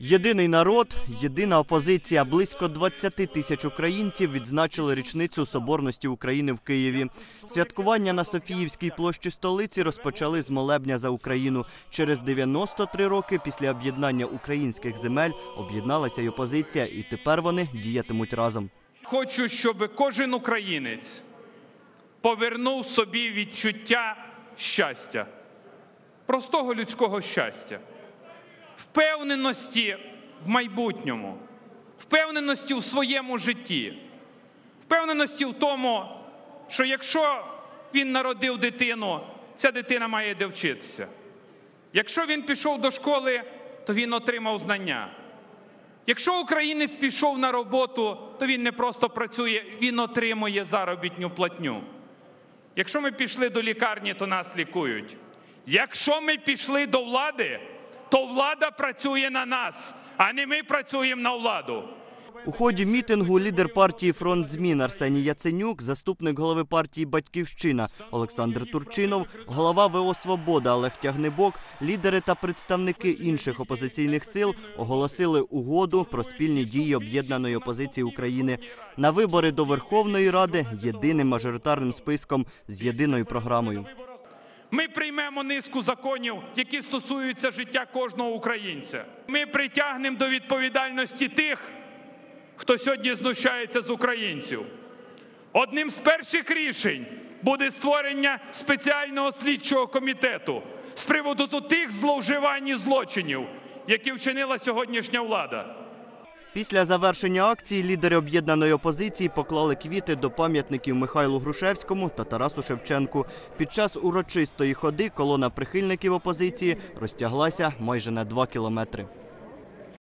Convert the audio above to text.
Єдиний народ, єдина опозиція. Близько 20 тисяч українців відзначили річницю соборності України в Києві. Святкування на Софіївській площі столиці розпочали з молебня за Україну. Через 93 роки після об'єднання українських земель об'єдналася й опозиція, і тепер вони діятимуть разом. Хочу, щоб кожен українець повернув собі відчуття щастя, простого людського щастя, впевненості в майбутньому, впевненості в своєму житті, впевненості в тому, що якщо він народив дитину, ця дитина має де вчитися. Якщо він пішов до школи, то він отримав знання. Якщо українець пішов на роботу, то він не просто працює, він отримує заробітну платню. Якщо ми пішли до лікарні, то нас лікують. Якщо ми пішли до влади, то влада працює на нас, а не ми працюємо на владу. У ході мітингу лідер партії Фронт змін Арсеній Яценюк, заступник голови партії Батьківщина Олександр Турчинов, голова ВО Свобода Олег Тягнебок, лідери та представники інших опозиційних сил оголосили угоду про спільні дії об'єднаної опозиції України на вибори до Верховної Ради єдиним мажоритарним списком з єдиною програмою. Ми приймемо низку законів, які стосуються життя кожного українця. Ми притягнемо до відповідальності тих, хто сьогодні знущається з українців. Одним з перших рішень буде створення спеціального слідчого комітету з приводу тих зловживань і злочинів, які вчинила сьогоднішня влада. Після завершення акції лідери об'єднаної опозиції поклали квіти до пам'ятників Михайлу Грушевському та Тарасу Шевченку. Під час урочистої ходи колона прихильників опозиції розтяглася майже на два кілометри.